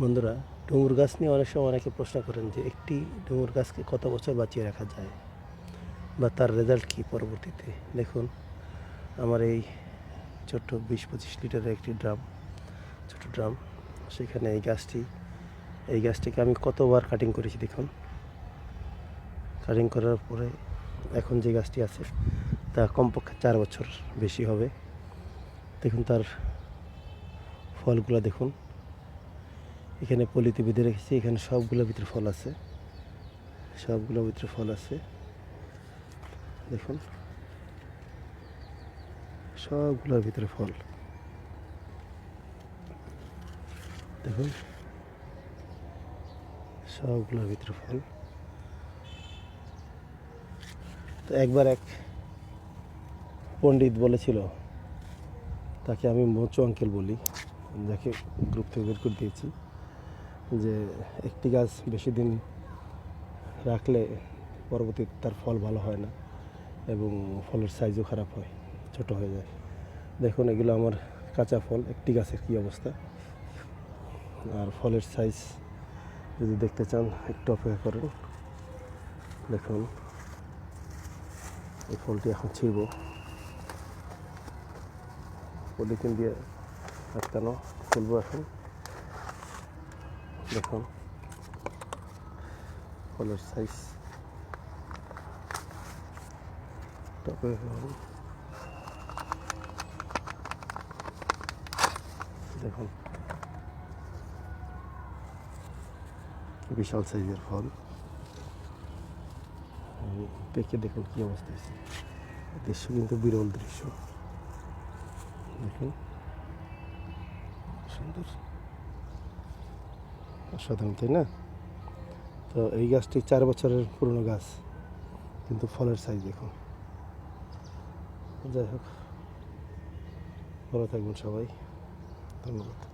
বন্ধুরা, ডুমুর গাছ নিয়ে অনেক সময় অনেকে প্রশ্ন করেন যে একটি ডুমুর গাছকে কত বছর বাঁচিয়ে রাখা যায় বা তার রেজাল্ট কী পরবর্তীতে? দেখুন, আমার এই ছোট্ট বিশ পঁচিশ লিটারের একটি ড্রাম ছোট ড্রাম, সেখানে এই গাছটি, এই গাছটিকে আমি কতবার কাটিং করেছি দেখুন। কাটিং করার পরে এখন যে গাছটি আছে, তা কমপক্ষে চার বছর বেশি হবে। দেখুন তার ফলগুলো দেখুন। এখানে পলিতে বেঁধে রেখেছি, এখানে সবগুলোর ভিতরে ফল আছে। সবগুলোর ভিতরে ফল আছে। দেখুন। সবগুলোর ভিতরে ফল। দেখুন। সবগুলোর ভিতরে ফল। তো একবার এক পণ্ডিত বলেছিল, তাকে আমি মোচু আঙ্কেল বলি, যাকে গ্রুপ থেকে বের করে দিয়েছি। যে একটি গাছ বেশি দিন রাখলে পরবর্তীতে তার ফল ভালো হয় না এবং ফলের সাইজও খারাপ হয়, ছোট হয়ে যায়। দেখুন, এগুলো আমার কাঁচা ফল, একটি গাছের কী অবস্থা? আর ফলের সাইজ যদি দেখতে চান, একটু অপেক্ষা করেন। দেখুন, এই ফলটি এখন ছিঁড়ব। পলিথিন দিয়ে আটকানো, খুলবো এখন। দেখুন ফলের সাইজ টপে দেখুন বিশাল সাইজের ফল পেকে দেখুন কী অবস্থা হয়েছে দৃশ্য কিন্তু বিরল দৃশ্য দেখুন সুন্দর অসাধারণ তাই না? তো এই গাছটি চার বছরের পুরনো গাছ, কিন্তু ফলের সাইজ দেখুন। যাই হোক, ভালো থাকবেন সবাই। ধন্যবাদ।